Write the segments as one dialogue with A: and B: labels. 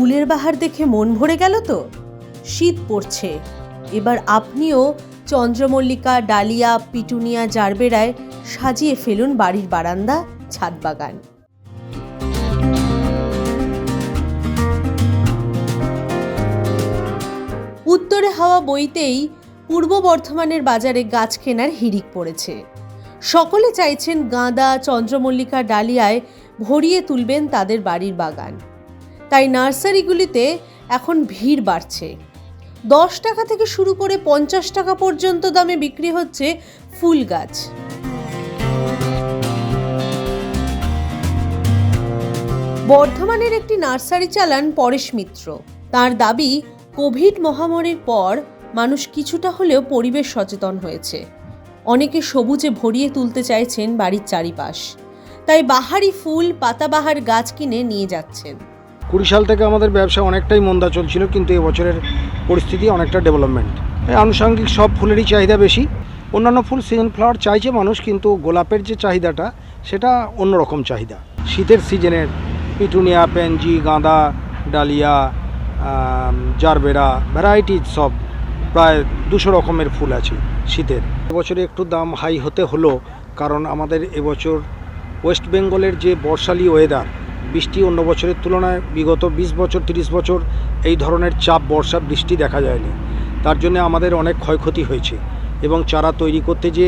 A: ফুলের বাহার দেখে মন ভরে গেল তো? শীত পড়ছে। এবার আপনিও চন্দ্রমল্লিকা, ডালিয়া, পিটুনিয়া, জারবেরায় সাজিয়ে ফেলুন বাড়ির বারান্দা, ছাদ বাগান। উত্তরে হাওয়া বইতেই পূর্ব বর্ধমানের বাজারে গাছ কেনার হিড়িক পড়েছে। সকলে চাইছেন গাঁদা, চন্দ্রমল্লিকা, ডালিয়ায় ভরিয়ে তুলবেন তাদের বাড়ির বাগান। তাই নার্সারিগুলিতে এখন ভিড় বাড়ছে। দশ টাকা থেকে শুরু করে পঞ্চাশ টাকা পর্যন্ত দামে বিক্রি হচ্ছে ফুল গাছ। বর্ধমানের একটি নার্সারি চালান পরেশ মিত্র। তার দাবি, কোভিড মহামারীর পর মানুষ কিছুটা হলেও পরিবেশ সচেতন হয়েছে। অনেকে সবুজে ভরিয়ে তুলতে চাইছেন বাড়ির চারিপাশ। তাই বাহারি ফুল, পাতাবাহার গাছ কিনে নিয়ে যাচ্ছেন।
B: কুড়ি সাল থেকে আমাদের ব্যবসা অনেকটাই মন্দা চলছিল, কিন্তু এবছরের পরিস্থিতি অনেকটা ডেভেলপমেন্ট আনুষঙ্গিক সব ফুলেরই চাহিদা বেশি। অন্যান্য ফুল সিজন ফ্লাওয়ার চাইছে মানুষ, কিন্তু গোলাপের যে চাহিদাটা, সেটা অন্যরকম চাহিদা। শীতের সিজনের পিটুনিয়া পেনজি গাঁদা, ডালিয়া জারবেরা ভ্যারাইটি সব প্রায় দুশো রকমের ফুল আছে শীতের। এবছরে একটু দাম হাই হতে হলো, কারণ আমাদের এবছর ওয়েস্ট বেঙ্গলের যে বর্ষালি ওয়েদার বৃষ্টি অন্য বছরের তুলনায় বিগত বিশ বছর তিরিশ বছর এই ধরনের চাপ বর্ষা বৃষ্টি দেখা যায়নি। তার জন্য আমাদের অনেক ক্ষয়ক্ষতি হয়েছে এবং চারা তৈরি করতে যে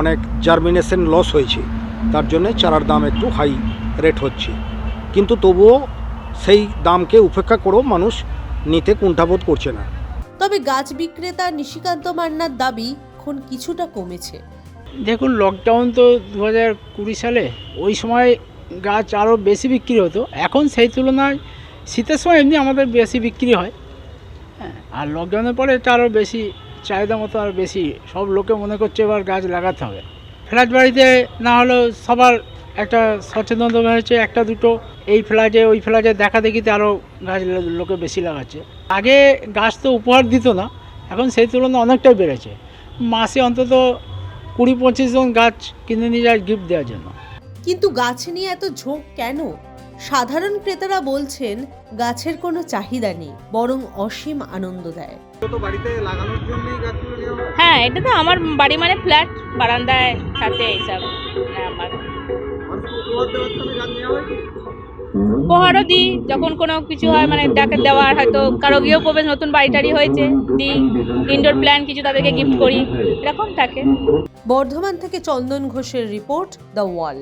B: অনেক জার্মিনেশন লস হয়েছে তার জন্য চারার দাম একটু হাই রেট হচ্ছে। কিন্তু তবুও সেই দামকে উপেক্ষা করেও মানুষ নিতে কুণ্ঠাবোধ করছে না।
A: তবে গাছ বিক্রেতা নিশিকান্ত মান্নার দাবি এখন কিছুটা কমেছে।
C: দেখুন লকডাউন তো দু হাজার কুড়ি সালে ওই সময় গাছ আরও বেশি বিক্রি হতো। এখন সেই তুলনায় শীতের সময় এমনি আমাদের বেশি বিক্রি হয়। হ্যাঁ আর লকডাউনের পরে এটা আরও বেশি, চাহিদা মতো আর বেশি। সব লোকে মনে করছে এবার গাছ লাগাতে হবে। ফ্ল্যাট বাড়িতে না হলেও সবার একটা সচেতন হয়েছে একটা দুটো। এই ফ্ল্যাটে, ওই ফ্ল্যাটে দেখা দেখিতে আরও গাছ লোকে বেশি লাগাচ্ছে। আগে গাছ তো উপহার দিত না, এখন সেই তুলনায় অনেকটাই বেড়েছে। মাসে অন্তত কুড়ি পঁচিশ জন গাছ কিনে নিয়ে যায় গিফট দেওয়ার জন্য।
A: কিন্তু গাছ নিয়ে এত ঝোঁক কেন? সাধারণ ক্রেতারা বলছেন গাছের কোনো চাহিদা নেই বরং অসীম আনন্দ দেয়।
D: হ্যাঁ। এটা তো আমার বাড়ি মানে ফ্ল্যাট বারান্দায় সাথে এইসব হ্যাঁ, আমার। উপহারও দিই যখন কোনো কিছু হয় মানে ডাকে দেওয়ার হয়তো কারও গৃহ প্রবেশ নতুন বাড়িটারি হয়েছে দিই ইনডোর প্ল্যান কিছু তাদেরকে গিফট করি এরকম থাকে।
A: বর্ধমান থেকে চন্দন ঘোষের রিপোর্ট দ্য ওয়াল